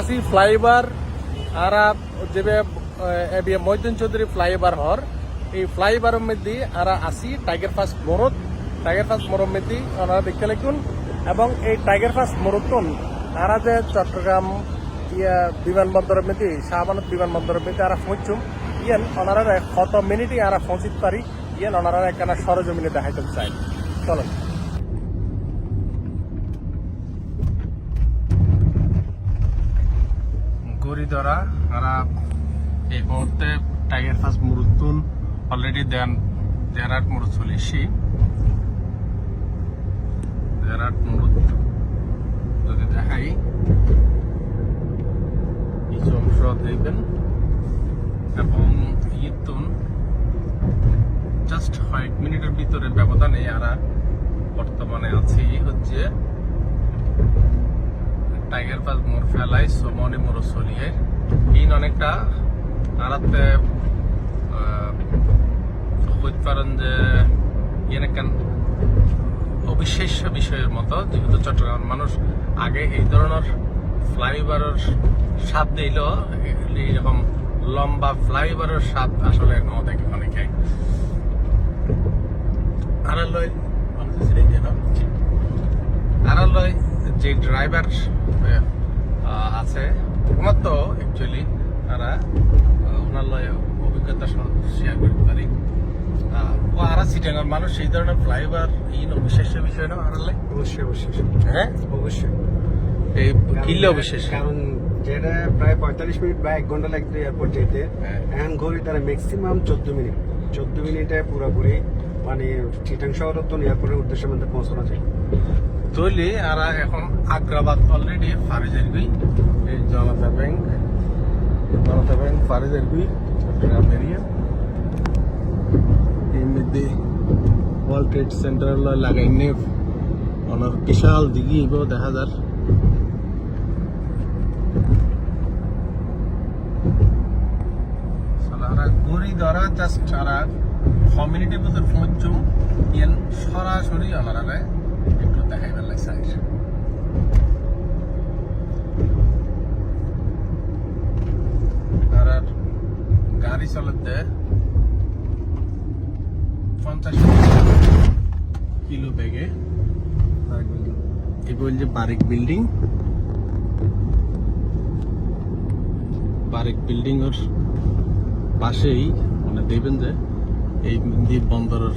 আছি, ফ্লাইওভার আর যেবে এবি মহিউদ্দিন চৌধুরী ফ্লাইওভার হর। এই ফ্লাইওভারের মধ্যে আর আসি টাইগার ফাস্ট মরদ টাইগার ফাস্ট মরদ মধ্যে ওনারা দেখতে লাগুন এবং এই টাইগার ফাস্ট মরুতুন আর যে চট্টগ্রাম, ইয়া, বিমানবন্দরের মধ্যে শাহবানত বিমানবন্দরের মধ্যে আর পৌঁছুম। ইয়ান ওনারা কত মিনিটে আর পৌঁছিত পারি, ইয়ান ওনারা একখানা সরজমিনে দেখাইতে চাই। চলো গরিদরা আরা এই মুহূর্তে টাইগার ফাস্ট মুরুতুন অলরেডি দেন দেরাট মুরুত চলিছি দেরাট মুরুত যদি দেখাই, কিছু অংশ দেখবেন, এবং ইতুন জাস্ট কয়েক মিনিটের ভিতরে ব্যবধানে আরা বর্তমানে আছি হচ্ছে টাইগার পাস মোর ফেলাই, সোমনি মোর চলিয়ে। ইন অনেকটা আরাতে হইতে পারেন যে ইয়েন একখান অবিশ্বাস্য বিষয়ের মতো, যেহেতু চট্টগ্রাম মানুষ আগে এই ধরনের ফ্লাইওভারের স্বাদ দিল এইরকম লম্বা ফ্লাইওভারের স্বাদ আসলে ন দেখে অনেকে। আর লই আর লই যে ড্রাইভার আছে ওনার তো অ্যাকচুয়ালি তারা ওনার লয় অভিজ্ঞতা শেয়ার করতে পারি। ও আর সিটাঙ্গার মানুষ সেই ধরনের ফ্লাইওভার ইন অবিশ্বাস্য বিষয় না আর লাই অবশ্যই অবশ্যই। হ্যাঁ? অবশ্যই। এই কিল্লে অবিশ্বাস্য কারণ যেটা প্রায় পঁয়তাল্লিশ মিনিট বা এক ঘণ্টা লাগতো এয়ারপোর্ট যেতে। হ্যাঁ। এখন ঘড়ি তারা ম্যাক্সিমাম চোদ্দ মিনিট। চোদ্দ মিনিটে পুরোপুরি মানে চিটাং শহর তো এয়ারপোর্টের উদ্দেশ্যের মধ্যে পৌঁছানো যায়। তৈলি আর এখন আগ্রাবাদ অলরেডি ফারিজের গুই, এই জনতা ব্যাংক জনতা ব্যাংক ফারিজের গুই, চট্টগ্রাম এরিয়া। এই মধ্যে ওয়ার্ল্ড ট্রেড সেন্টার লাগাই নে অনার বিশাল দিঘি ইব দেখা যার। গড়ি ধরা জাস্ট সারা কমিউনিটির মধ্যে পৌঁছুম ইয়েন সরাসরি ওনারা একটু দেখাই বেলাই সাইড আর আর গাড়ি চালাতে পঞ্চাশ কিলো ব্যাগে এই বলছে বারিক বিল্ডিং বারিক বিল্ডিং এর পাশেই মানে দেখবেন যে এই দ্বীপ বন্দরের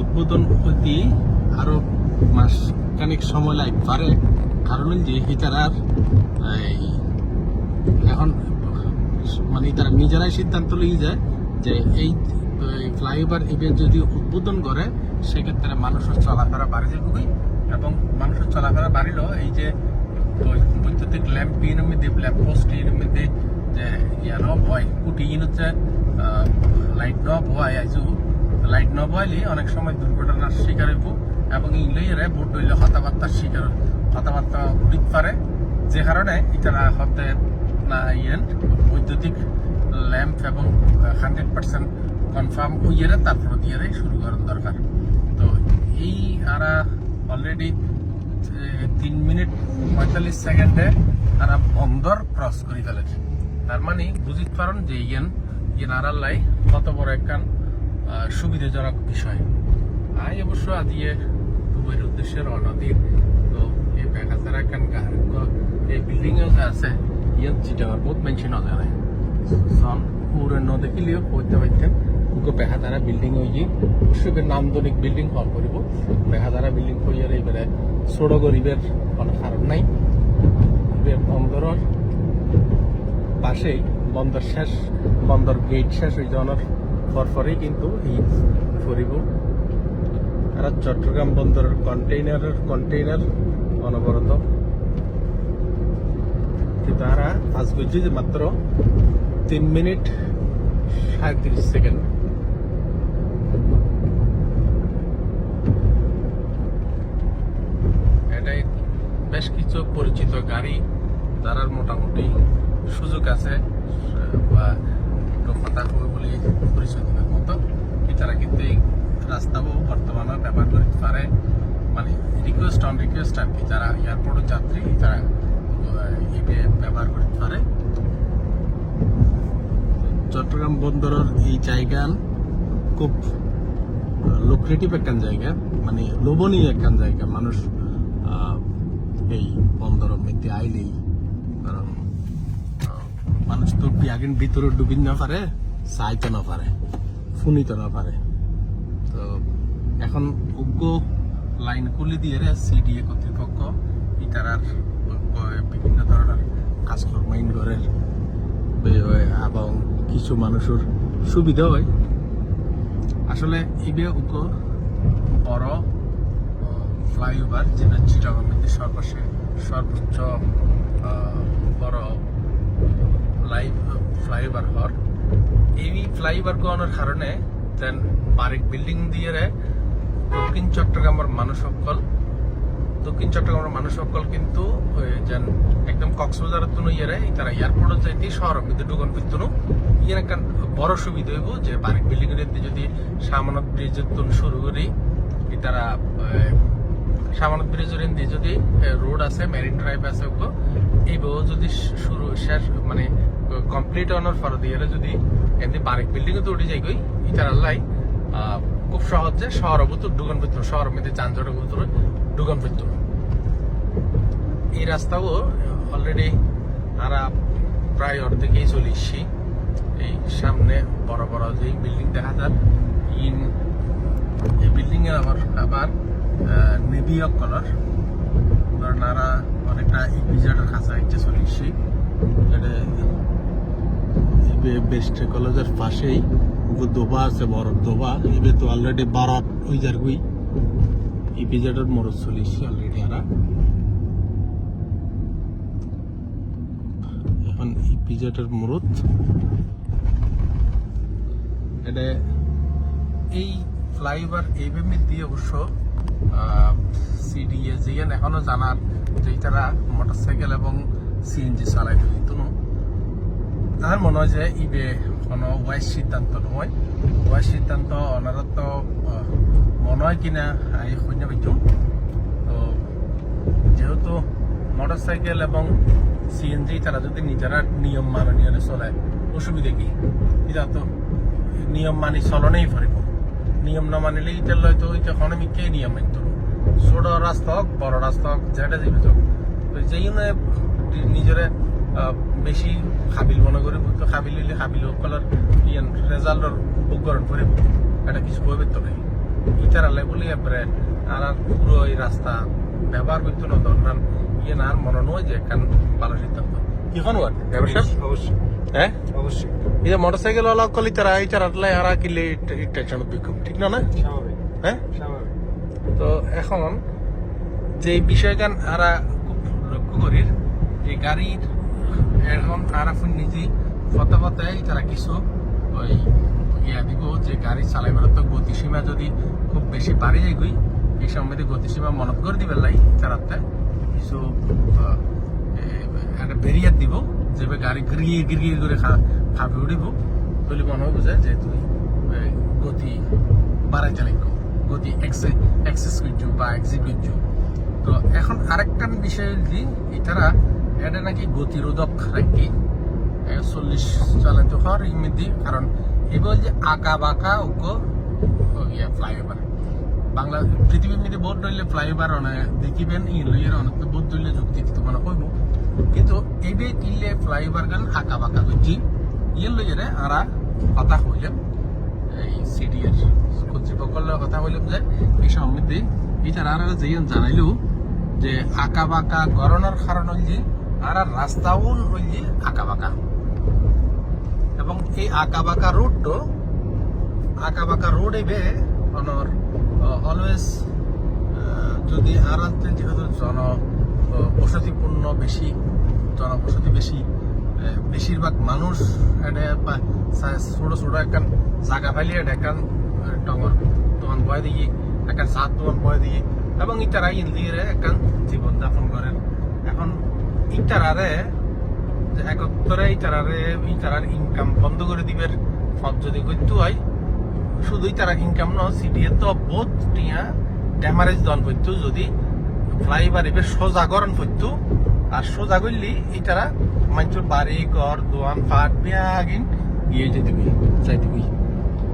উদ্বোধন হইতে আরও মাস খানিক সময় লাগতে পারে। কারণ যে হিতারার, এই, এখন মানে তারা নিজেরাই সিদ্ধান্ত লিয়ে যায় যে এই ফ্লাইওভার ইভেন্ট যদি উদ্বোধন করে, সেক্ষেত্রে মানুষের চলাফেরা বাড়ি যাবে এবং মানুষের চলাফেরা বাড়িল এই যে বৈদ্যুতিক ল্যাম্প ইন মধ্যে, ল্যাম্প পোস্ট মধ্যে যে ইয়া নব হয়, কুটি হচ্ছে লাইট নব হয় আইজু। লাইট নব হইলে অনেক সময় দুর্ঘটনার শিকার হইব এবং ইংলেজরা ভোট হইলে হতাবার্তার শিকার হতাবার্তা উঠিত পারে, যে কারণে ইতারা হতে না ইয়েন বৈদ্যুতিক ল্যাম্প এবং হান্ড্রেড পার্সেন্ট কনফার্ম হইয়ে তারপর দিয়ে শুরু করার দরকার। তো এই আরা অলরেডি তিন মিনিট পঁয়তাল্লিশ সেকেন্ডে আরা বন্দর ক্রস করে ফেলেছে। তার মানে বুঝিত পারেন যে ইয়েন ইয়েন আরার লাই কত বড় একখান সুবিধাজনক বিষয়। আই অবশ্য আদিয়ে দুবাইয়ের উদ্দেশ্যে রওনা দিন। তো এই গা- গ- এই বিল্ডিং আছে ইয়াত চিটাগার বহুত মেনশন নজানে সন উড়ে ন দেখিলেও কইতে পারতেন উকে বেহাদারা বিল্ডিং গিয়ে অবশ্যই নান্দনিক বিল্ডিং হল করিব। বেহাদারা বিল্ডিং কইয়ার এইবারে ছোট গরিবের কোনো কারণ নাই। বন্দরের পাশেই বন্দর শেষ, বন্দর গেট শেষ হয়ে যাওয়ার পরপরেই কিন্তু এই করিব আর চট্টগ্রাম বন্দরের কন্টেইনারের কন্টেইনার অনবরত। আরা আজ বুঝছি যে মাত্র তিন মিনিট সাঁত্রিশ সেকেন্ড। এটাই বেশ কিছু পরিচিত গাড়ি যারা মোটামুটি সুযোগ আছে, বা একটু কথা হবে বলে পরিচয় দেওয়ার মতো তারা কিন্তু এই রাস্তাও বর্তমানে ব্যবহার করতে পারে মানে রিকোয়েস্ট আর কি, যারা এয়ারপোর্টের যাত্রী, তারা ব্যবহার করতে পারে। চট্টগ্রাম বন্দরের এই জায়গা খুব লোক্রেটিভ একখান জায়গা মানে লোভনীয় একখান জায়গা। মানুষ এই বন্দরের মধ্যে আইলেই কারণ মানুষ তো বিয়াগিন ভিতরে ডুবিন না পারে, চাইতে না পারে ফুনিতে না পারে। তো এখন উগ্র লাইন খুলে দিয়ে রে সিডিএ কর্তৃপক্ষ ইতারার বিভিন্ন ধরনের কাজকর্ম ইনডোরের এবং কিছু মানুষের সুবিধা হয়। আসলে ইবে উগ্র বড় ফ্লাইওভার যেটা চিটাগং মধ্যে সর্বশেষ সর্বোচ্চ বড় লাইভ ফ্লাইওভার হর এই ফ্লাইওভার করানোর কারণে, দেন বারিক বিল্ডিং দিয়ে দক্ষিণ চট্টগ্রামের মানুষ সকল দক্ষিণ চট্টগ্রামের মানুষ সকল কিন্তু যেন একদম কক্সবাজারের তুনো ইয়ে তারা এয়ারপোর্টে যাইতে শহর মধ্যে ঢুকন ফিরতুনো ইয়ে একটা বড় সুবিধা হইব যে বারিক বিল্ডিং যদি সামানত ব্রিজের তুন শুরু করি তারা সামানত ব্রিজের দিয়ে যদি রোড আছে মেরিন ড্রাইভ আছে ওগো এই বউ যদি শুরু, শেষ মানে কমপ্লিট অনার ফর দিয়ে যদি এমনি বারিক বিল্ডিং তো উঠে যাই গই ইতার আল্লাহ খুব সহজে শহর ভিতর ঢুকান ভিতর শহরের মধ্যে যানজটের ভিতরে ঢুকান ভিতর এই রাস্তাও অলরেডি আমরা প্রায় অর্ধেকেই চলে এসছি। এই সামনে বড় বড় যে বিল্ডিং দেখা যান ইন এই বিল্ডিং এর আবার আবার নেভি কালার ধরেন আরা অনেকটা ইপিজেডের কাছাকাছি চলে এসছি এটা ইবে বেস্ট কলেজের পাশেই দোবা আছে বড় দোবা। ইবে তো অলরেডি বারত ওই যার গুই। ইপিজেডের মরদ চলে এসছি অলরেডি আরা। এখন ইপিজেডের মরদ। এটা এই ফ্লাইওভার এইভাবে দিয়ে অবশ্য সিডিএ জিএন এখনও জানার যে তারা মোটরসাইকেল এবং সিএনজি দিত না তার মনে হয় যে ইবে কোনো ওয়াইজ সিদ্ধান্ত নহয়। ওয়াইজ সিদ্ধান্ত ওনারা তো মনে হয় কিনা আমি শূন্য পাইছো তো যেহেতু মোটরসাইকেল এবং সিএনজি তারা যদি নিজেরা নিয়ম মাননীয় চলে, অসুবিধা কি? এটা তো নিয়ম মানি চলনেই পারিব নিয়ম না মানিলে এটা লয়তো এটা হনমিকে নিয়ম মানিত ছোট রাস্তা হোক বড় রাস্তা হোক যেটা জীবিত। হোক তো যেই নিজেরে বেশি খাবিল মনে করি তো খাবিল হইলে খাবিল সকলের ইয়ান রেজাল্টর উপকরণ করিব এটা কিছু কইবে তো নাই। ইটার আলাই বলি এবারে আর পুরো এই রাস্তা ব্যবহার করতো না ধরনান ইয়ে না আর মনে নয় যে এখান ভালো সিদ্ধান্ত। কি কোন অবশ্যই হ্যাঁ? অবশ্যই। এই যে মোটরসাইকেল ওলা কলি তারা এই চার আটলাই হারা কিলে টেনশন বিক্ষোভ ঠিক না না? হ্যাঁ? তো এখন যে বিষয়গান আরা খুব লক্ষ্য করি এই গাড়ির এখন আরা ফুন নিজে ফতে ফতায় তারা কিছু ওই ইয়া দিব যে গাড়ি চালাইবার তো গতিসীমা যদি খুব বেশি বাড়ি গই এই সময় গতিসীমা মনত করে দিবে লাই তারাতে। কিছু একটা ব্যারিয়ার দিব যে গাড়ি গিরিয়ে গিরিয়ে করে খা খাবে উঠিব। তাহলে মনে হবে যে যে এ, গতি বাড়াই চালাইব গতি এক্সেস করছ বা এক্সিট করছ। তো এখন আরেকটা বিষয় যে এটারা এটা নাকি গতিরোধক রাখি চল্লিশ চালাতে হওয়ার ইমিদি, কারণ এবার যে আঁকা বাঁকা ওকে ইয়ে ফ্লাইওভার। বাংলা পৃথিবীর মধ্যে বোধ রইলে ফ্লাইওভার দেখিবেন ই লইয়ের অনেক বোধ রইলে যুক্তি দিতে মানে কইব। কিন্তু এবে কিনলে ফ্লাইওভার গান আঁকা বাঁকা করছি ইয়ে লইয়েরে আরা কথা হইলাম এই সিডিএর কর্তৃপক্ষের লগে কথা বললাম যে, এই সমৃদ্ধি তারা আর যে জানাইলো যে আঁকা বাঁকা গরনের কারণ হইল যে আর যে আঁকা বাঁকা। এবং এই আঁকা বাঁকা রোডটো আঁকা বাঁকা রোড এবে অনর অলওয়েজ যদি আর যেহেতু জন বসতিপূর্ণ বেশি, জনবসতি বেশি বেশিরভাগ মানুষ এটা ছোট ছোট একখান জাগা এটা একখান টঙর দোকান বয় দিয়ে একখান সাত দোকান বয় দিয়ে এবং ইতারা ইন দিয়ে একখান জীবন যাপন করেন। এখন ইতারারে যে একত্তরে ইতারারে ইতারার ইনকাম বন্ধ করে দিবের ফত যদি করতে হয় শুধুই তারা ইনকাম ন সিডিএ তো বহুত টিয়া ড্যামারেজ দন করতো যদি ফ্লাইওভার এবার সোজা গরম করতো। আর সোজা করলি এই তারা মানুষের বাড়ি, ঘর দোয়ান ফাট বিয়াগিন ইয়ে যে দিবি চাই দিবি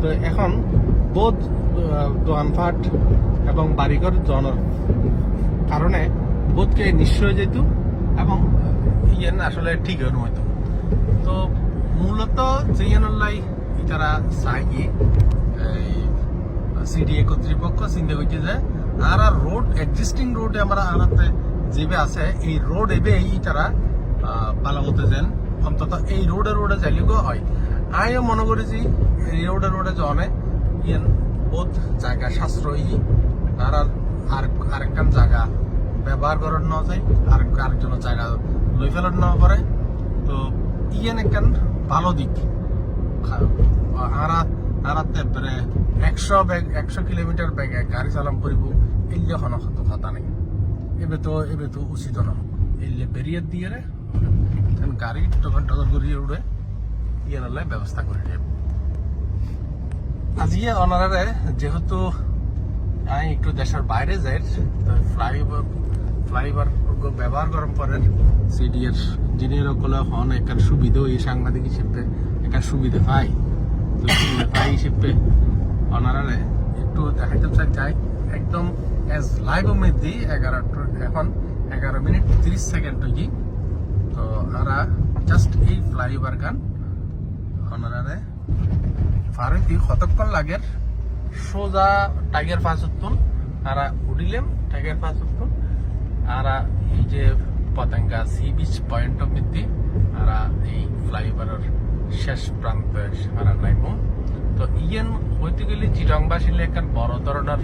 তো এখন বহুত দোয়ান ফাট এবং বাড়িঘর জনের কারণে বোধকে নিশ্চয় যেত। এবং ইয়েন আসলে ঠিক হয়ে হইতো তো মূলত জিয়ানুল্লাহ তারা চাই সিডিএ কর্তৃপক্ষ চিন্তা করছে যে আর আর রোড এক্সিস্টিং রোড আমরা আনাতে যেবে আছে, এই রোড এবে এই তারা পালামতে যেন। অন্তত এই রোডে রোডে যাইলেও হয়। আমিও মনে করেছি এই রোডে রোডে জনে ইয়েন, বহুত জায়গা সাশ্রয়ী। আর আর- আর, আরেকখান জায়গা ব্যবহার করার ন যায় আর আরেকজনের জায়গা লই ফেলার ন করে তো ইয়েন একখান ভালো দিক। আরা, আরাতে পরে একশো ব্যাগ, একশো কিলোমিটার ব্যাগে গাড়ি চালাম করিব কথা নেই। এবে তো এবে তো উচিত ন এলে বেরিয়ে দিয়ে রে গাড়ি টকন টকন করিয়ে উড়ে ইয়ে নলে ব্যবস্থা করে দেব। আজিয়ে অনারারে, যেহেতু আমি একটু দেশের বাইরে যাই, তো ফ্লাইওভার ব্যবহার করার পরে সিডিএর ইঞ্জিনিয়ারগুলো হন একটা সুবিধা এই সাংবাদিক হিসেবে একটা সুবিধা পাই তো সুবিধা পাই হিসেবে ওনারারে একটু দেখাইতে চাই, যাই একদম এজ লাইভ মধ্যে এগারো এখন এগারো মিনিট তিরিশ সেকেন্ড হয়ে তো ওরা জাস্ট এই ফ্লাইওভার গান ওনারারে ফারেতি কতক্ষণ লাগে সোজা টাইগার পাস উত্তন আর উঠিলাম টাইগার পাস উত্তন আর এই যে পতেঙ্গা সি বিচ পয়েন্ট অব্দি আর এই ফ্লাইওভারের শেষ প্রান্তে আর নাইব তো ইয়েন হইতে গেলে চিরংবাসীলে একটা বড় ধরনের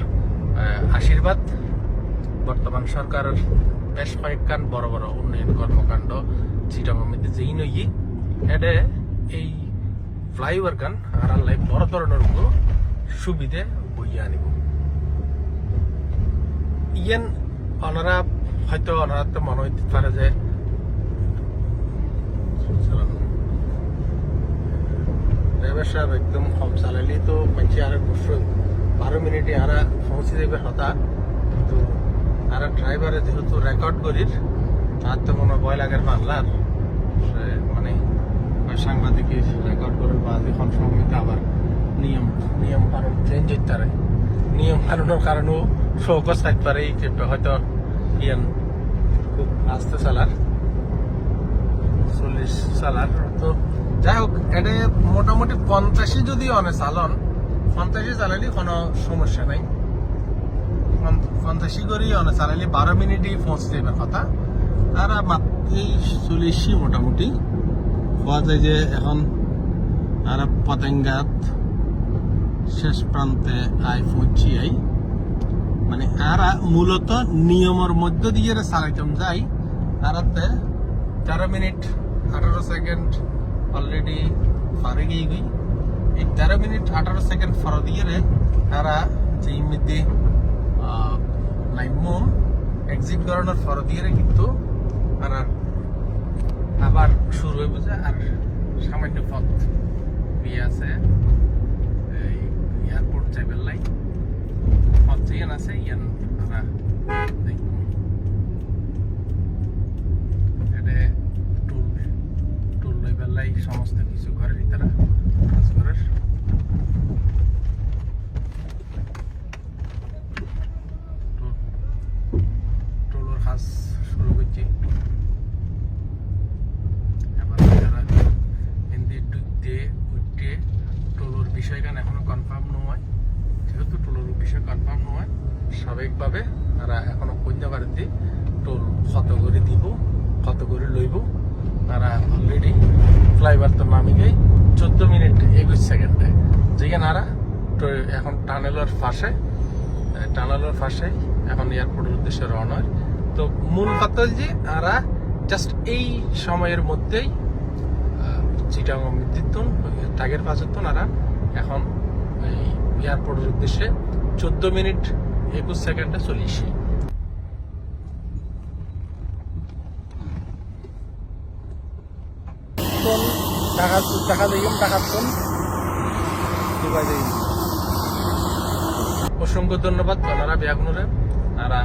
আশীর্বাদ। বর্তমান সরকারের বেশ কয়েকখান বড় বড় উন্নয়ন কর্মকাণ্ড চিটাঙ্গের মধ্যে যেই নই এডে এই ফ্লাইওভার গান আর আল্লাহ বড় ধরনের সুবিধে বইয়ে আনিব। ইয়েন ওনারা হয়তো ওনারা তো মনে হইতে পারে যে সাহেব একদম কম চালাইলে তো মানুষ আর বারো মিনিটে আর পৌঁছে দেবে হতা। তো আর ড্রাইভারে যেহেতু রেকর্ড করির, তার তো মনে ভয় লাগার পারলার সে মানে ওই সাংবাদিকের রেকর্ড করার বাদ এখন সময় আবার নিয়ম নিয়ম কারণ চেঞ্জ হইতে নিয়ম কারণের কারণেও শোকস থাকতে পারে হয়তো ইয়ান খুব আস্তে চালার চল্লিশ চালার তো যাই হোক, এটা মোটামুটি পঞ্চাশি যদি অনে চালন পঞ্চাশি চালালে কোনো সমস্যা নাই। পঞ্চ- পঞ্চাশি করি অনে চালালে বারো মিনিটই পৌঁছতে এবার কথা। আর এই চল্লিশই মোটামুটি। হওয়া যায় যে এখন আর পতেঙ্গাত শেষ প্রান্তে আই পৌঁছি আই। মানে আর মূলত নিয়মের মধ্য দিয়ে চালাইতাম। যাই আরাতে তেরো মিনিট আঠারো সেকেন্ড অলরেডি ফারে গিয়ে গই এই তেরো মিনিট আঠারো সেকেন্ড ফর দিয়ে তারা যে মধ্যে নাইমম এক্সিট করানোর ফর দিয়ে কিন্তু তারা আবার শুরু হয়ে বুঝে আর সামান্য পথ বিয়ে আছে। এয়ারপোর্ট যাইবার লাই পথ ena আছে ইয়ান আমরা টুল টুল লইবার লাই সমস্ত কিছু ঘরের তারা কাজ করার টুল- টুলোর কাজ শুরু করছি এবার তারা হিন্দি ঢুকতে উঠতে টোলোর বিষয়গান এখনও কনফার্ম নয় যেহেতু টোলোর বিষয় কনফার্ম নয় স্বাভাবিকভাবে তারা এখনও কন্যা বাড়িতে টোল কত করে দিব কত করে লইব। তারা অলরেডি ফ্লাইওভার তো নামি গই চোদ্দ মিনিট একুশ সেকেন্ডে যেখানে আরা এখন টানেলের পাশে টানেলের পাশে এখন এয়ারপোর্টের উদ্দেশ্যে রওনা হয়। তো মূল কথা যে আরা জাস্ট এই সময়ের মধ্যেই চিটাং মৃত্যুন টাগের পাঁচত্তন আর এখন এই এয়ারপোর্টের উদ্দেশ্যে চোদ্দ মিনিট একুশ সেকেন্ডে চল্লিশ। টাকা টাকা দিলাম টাকার দুবাই অসংখ্য ধন্যবাদ ওনারা ব্যাগুনরে তারা